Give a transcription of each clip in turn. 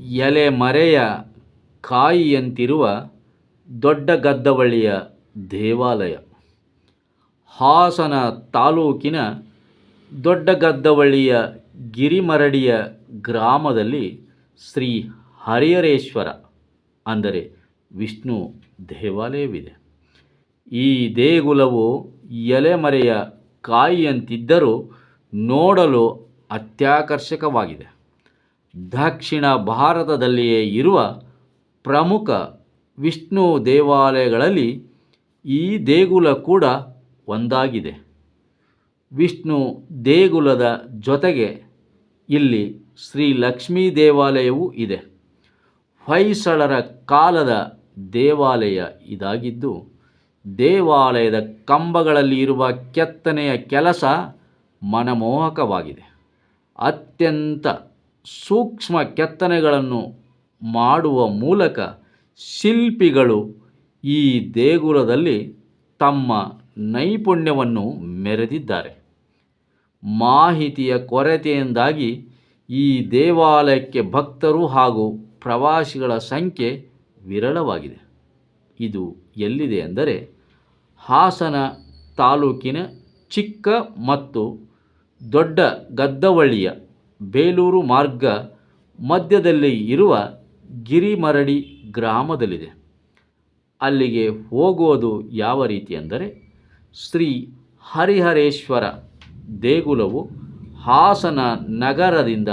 ಎಲೆ ಮರೆಯ ಕಾಯಿಯಂತಿರುವ ದೊಡ್ಡ ಗದ್ದವಳ್ಳಿಯ ದೇವಾಲಯ. ಹಾಸನ ತಾಲೂಕಿನ ದೊಡ್ಡ ಗದ್ದವಳ್ಳಿಯ ಗಿರಿಮರಡಿಯ ಗ್ರಾಮದಲ್ಲಿ ಶ್ರೀ ಹರಿಹರೇಶ್ವರ ಅಂದರೆ ವಿಷ್ಣು ದೇವಾಲಯವಿದೆ. ಈ ದೇಗುಲವು ಎಲೆಮರೆಯ ಕಾಯಿಯಂತಿದ್ದರೂ ನೋಡಲು ಅತ್ಯಾಕರ್ಷಕವಾಗಿದೆ. ದಕ್ಷಿಣ ಭಾರತದಲ್ಲಿಯೇ ಇರುವ ಪ್ರಮುಖ ವಿಷ್ಣು ದೇವಾಲಯಗಳಲ್ಲಿ ಈ ದೇಗುಲ ಕೂಡ ಒಂದಾಗಿದೆ. ವಿಷ್ಣು ದೇಗುಲದ ಜೊತೆಗೆ ಇಲ್ಲಿ ಶ್ರೀ ಲಕ್ಷ್ಮೀ ದೇವಾಲಯವೂ ಇದೆ. ಹೊಯ್ಸಳರ ಕಾಲದ ದೇವಾಲಯ ಇದಾಗಿದ್ದು, ದೇವಾಲಯದ ಕಂಬಗಳಲ್ಲಿ ಇರುವ ಕೆತ್ತನೆಯ ಕೆಲಸ ಮನಮೋಹಕವಾಗಿದೆ. ಅತ್ಯಂತ ಸೂಕ್ಷ್ಮ ಕೆತ್ತನೆಗಳನ್ನು ಮಾಡುವ ಮೂಲಕ ಶಿಲ್ಪಿಗಳು ಈ ದೇಗುಲದಲ್ಲಿ ತಮ್ಮ ನೈಪುಣ್ಯವನ್ನು ಮೆರೆದಿದ್ದಾರೆ. ಮಾಹಿತಿಯ ಕೊರತೆಯಿಂದಾಗಿ ಈ ದೇವಾಲಯಕ್ಕೆ ಭಕ್ತರು ಹಾಗೂ ಪ್ರವಾಸಿಗಳ ಸಂಖ್ಯೆ ವಿರಳವಾಗಿದೆ. ಇದು ಎಲ್ಲಿದೆ ಎಂದರೆ ಹಾಸನ ತಾಲೂಕಿನ ಚಿಕ್ಕ ಮತ್ತು ದೊಡ್ಡ ಗದ್ದವಳ್ಳಿಯ ಬೇಲೂರು ಮಾರ್ಗ ಮಧ್ಯದಲ್ಲಿ ಇರುವ ಗಿರಿಮರಡಿ ಗ್ರಾಮದಲ್ಲಿದೆ. ಅಲ್ಲಿಗೆ ಹೋಗೋದು ಯಾವ ರೀತಿ ಅಂದರೆ, ಶ್ರೀ ಹರಿಹರೇಶ್ವರ ದೇಗುಲವು ಹಾಸನ ನಗರದಿಂದ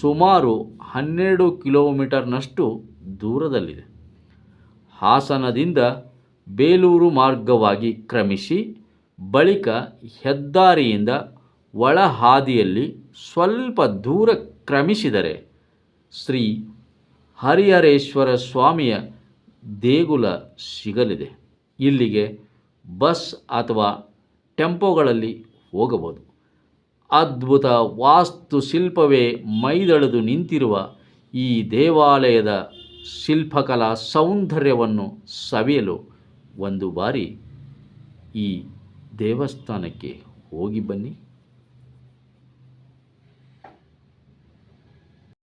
ಸುಮಾರು ಹನ್ನೆರಡು ಕಿಲೋಮೀಟರ್ನಷ್ಟು ದೂರದಲ್ಲಿದೆ. ಹಾಸನದಿಂದ ಬೇಲೂರು ಮಾರ್ಗವಾಗಿ ಕ್ರಮಿಸಿ ಬಳಿಕ ಹೆದ್ದಾರಿಯಿಂದ ಒಳ ಹಾದಿಯಲ್ಲಿ ಸ್ವಲ್ಪ ದೂರ ಕ್ರಮಿಸಿದರೆ ಶ್ರೀ ಹರಿಹರೇಶ್ವರ ಸ್ವಾಮಿಯ ದೇಗುಲ ಸಿಗಲಿದೆ. ಇಲ್ಲಿಗೆ ಬಸ್ ಅಥವಾ ಟೆಂಪೋಗಳಲ್ಲಿ ಹೋಗಬಹುದು. ಅದ್ಭುತ ವಾಸ್ತುಶಿಲ್ಪವೇ ಮೈದಳೆದು ನಿಂತಿರುವ ಈ ದೇವಾಲಯದ ಶಿಲ್ಪಕಲಾ ಸೌಂದರ್ಯವನ್ನು ಸವಿಯಲು ಒಂದು ಬಾರಿ ಈ ದೇವಸ್ಥಾನಕ್ಕೆ ಹೋಗಿ ಬನ್ನಿ.